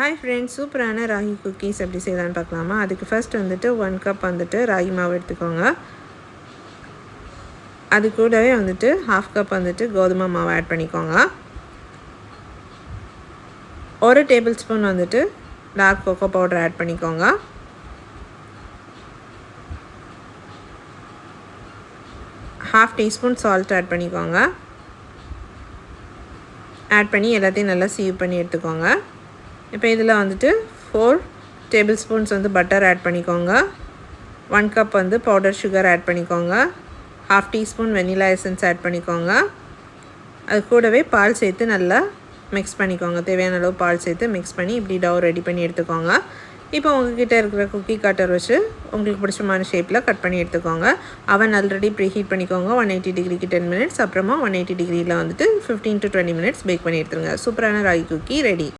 Hi friends சூப்பரான ragi cookies எப்படி செய்யலான்னு பார்க்கலாமா? அதுக்கு ஃபஸ்ட் வந்துட்டு ஒன் கப் வந்துட்டு ராகி மாவு எடுத்துக்கோங்க. அது கூடவே வந்துட்டு ஹாஃப் கப் வந்துட்டு கோதுமை மாவு ஆட் பண்ணிக்கோங்க. ஒரு டேபிள் ஸ்பூன் வந்துட்டு டார்க் கோகோ பவுடர் ஆட் பண்ணிக்கோங்க. ஹாஃப் டீஸ்பூன் சால்ட் ஆட் பண்ணிக்கோங்க. ஆட் பண்ணி எல்லாத்தையும் நல்லா சீவ் பண்ணி எடுத்துக்கோங்க. இப்போ இதில் வந்துட்டு ஃபோர் டேபிள் ஸ்பூன்ஸ் வந்து பட்டர் ஆட் பண்ணிக்கோங்க. ஒன் கப் வந்து பவுடர் சுகர் ஆட் பண்ணிக்கோங்க. Half teaspoon vanilla essence add பண்ணிக்கோங்க. அது கூடவே பால் சேர்த்து நல்லா மிக்ஸ் பண்ணிக்கோங்க. தேவையான அளவு பால் சேர்த்து மிக்ஸ் பண்ணி இப்படி டவ் ரெடி பண்ணி எடுத்துக்கோங்க. இப்போ உங்ககிட்ட இருக்கிற குக்கி கட்டர் வச்சு உங்களுக்கு பிடிச்சமான ஷேப்பில் கட் பண்ணி எடுத்துக்கோங்க. அவன் ஆல்ரெடி ப்ரீ ஹீட் பண்ணிக்கோங்க ஒன் எயிட்டி டிகிரிக்கு டென் மினிட்ஸ் அப்புறமா ஒன் எயிட்டி டிகிரியில் வந்துட்டு fifteen to twenty minutes bake பண்ணி எடுத்துருங்க. சூப்பரான ராகி குக்கி ரெடி